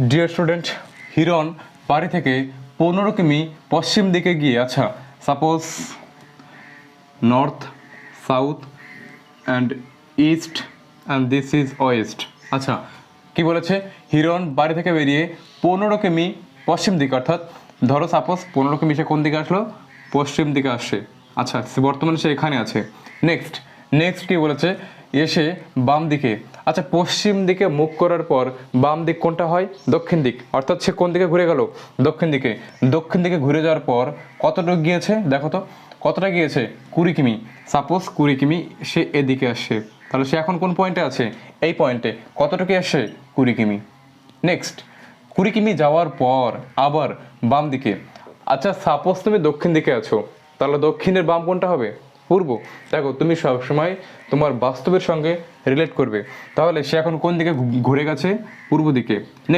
Dear student হিরন বাড়ি থেকে পনেরো কিমি পশ্চিম দিকে গিয়ে আচ্ছা suppose north south and east and this is west আচ্ছা কি বলেছে? হিরন বাড়ি থেকে বেরিয়ে পনেরো কিমি পশ্চিম দিকে, অর্থাৎ ধরো সাপোজ পনেরো কিমি সে কোন দিকে আসলো? পশ্চিম দিকে আসছে। আচ্ছা বর্তমানে সে এখানে আছে। নেক্সট নেক্সট কি বলেছে? এসে বাম দিকে আচ্ছা পশ্চিম দিকে মুখ করার পর বাম দিক কোনটা হয়? দক্ষিণ দিক। অর্থাৎ সে কোন দিকে ঘুরে গেল? দক্ষিণ দিকে। দক্ষিণ দিকে ঘুরে যাওয়ার পর কতটুকু গিয়েছে? দেখো তো, কতটা গিয়েছে? কুড়ি কিমি। সাপোজ কুড়ি কিমি, সে এদিকে আসছে তাহলে সে এখন কোন পয়েন্টে আছে? এই পয়েন্টে। কতটুকু আসছে কুড়ি কিমি। নেক্সট। কুড়ি কিমি যাওয়ার পর আবার বাম দিকে। আচ্ছা সাপোজ তুমি দক্ষিণ দিকে আছো, তাহলে দক্ষিণের বাম কোনটা হবে? পূর্ব। দেখো, তুমি সবসময় তোমার বাস্তবের সঙ্গে রিলেট করবে। তাহলে সে এখন কোন দিকে ঘুরে গেছে? পূর্ব দিকে। নেক্সট